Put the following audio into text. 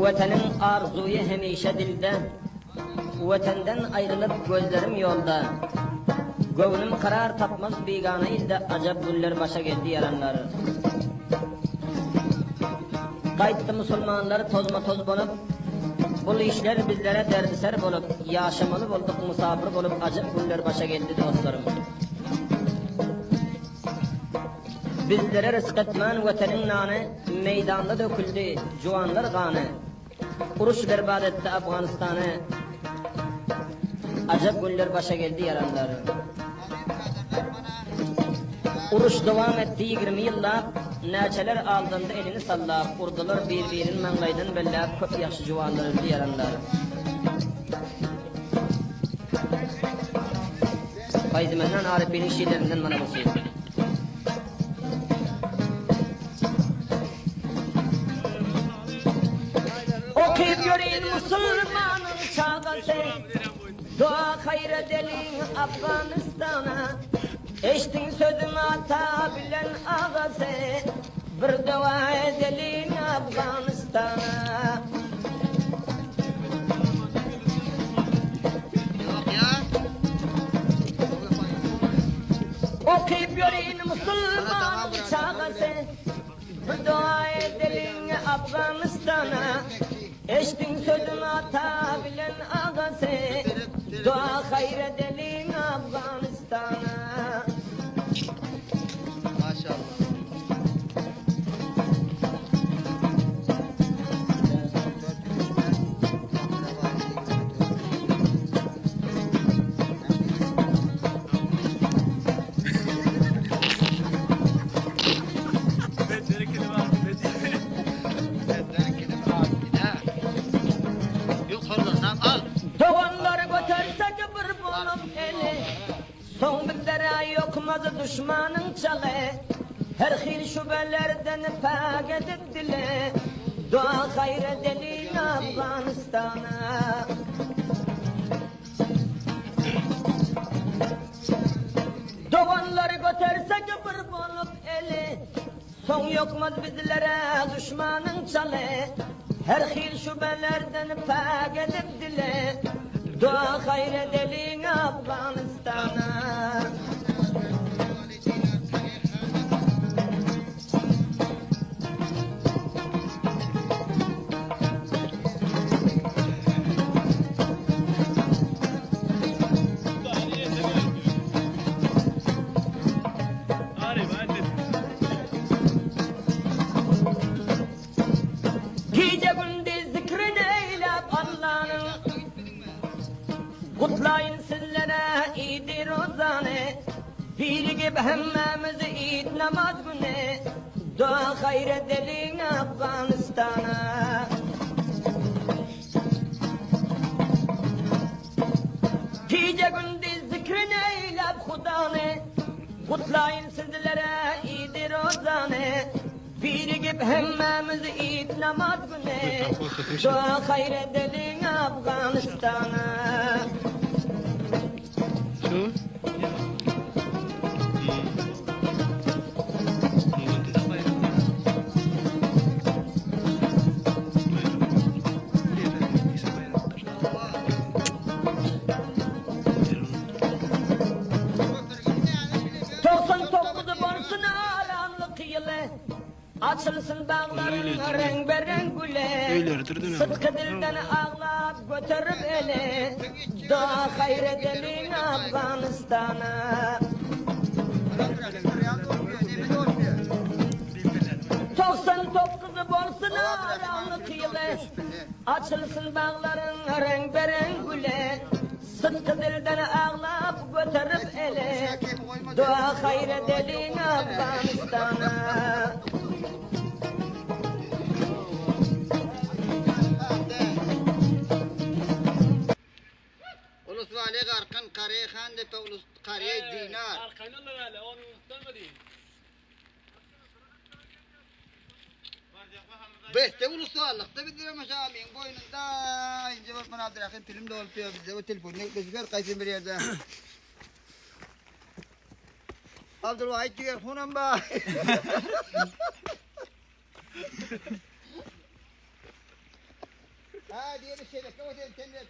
Vatanın arzuyu hemişe dilde Vatenden ayrılıp gözlerim yolda. Gönlüm karar tapmaz bigane ilde Acab güller başa geldi yaranlar Kayıttı Müslümanlar tozma toz bolup Bu işler bizlere derdiser bolup Yaşamalı bulduk misafir bolup Acab güller başa geldi dostlarım. Bizlere rızk etmen vatanın nane Meydanda döküldü Cuvanlar kanı Uruş berbat etti Afganistan'ı. Acab güller başa geldi yaranlar Uruş devam etti 20 yıllap Neçeler aldığında elini sallap Urdular birbirinin mengaydın bellap Köp yaxşı juvanlar öldü yaranlar Fayzi Mehran Arif'in şiirlerinden bana bu söz. Göreyim Müslümanın çağası Dua hayır edelim Afganistan'a. Eştin sözümü ata bilen ağası Bir dua edelim Afganistan'a. Okuyup göreyim Müslümanın çağası Bir dua edelim Afganistan'a Eştin sözümü ata bilen ağası. Dua hayır edelim Afganistan'a yokmaz düşmanın çalı. Her hil şubelerden pak edip dile Dua hayır edelim Afganistan'a. Doğanları götürse bir bulup eli Son yokmaz bizlere düşmanın çalı. Her hil şubelerden pak edip dile Dua hayır edelim Afganistan'a Kutlayın sizlere idi rozanı Piri gibi hemmemiz id namaz günü Dua hayır edelim Afganistan'a. Gece gündüz zikrini eylep Hudanı Kutlayın sizlere idi rozanı Piri gibi hemmemiz id namaz günü Dua hayır edelim Afganistan'a Şu. Açılsın dağların renk beren güle. Öyledir, değil mi? Sıtkı dilden ağlap götürüp ele. Dua hayır edelim Afganistan'a Doksan dokuzu borsun aranlık yılı Açılsın bağların renk beren güle. Sıtkı dilden ağlap götürüp ele. Dua hayır edelim Afganistan'a khan de pe ulus kariye dinar. Arkanı öyle, onu unutma değil. Beste ulus varlıkta bir direm aşağılayın boynunda ince bana Abdülhakim film de oluyor bize o telefon ne gözüküyor kaysın bir yerde. Abdülvahit diyor hunam ba. Ha diye bir şey bekle. O diye temin et.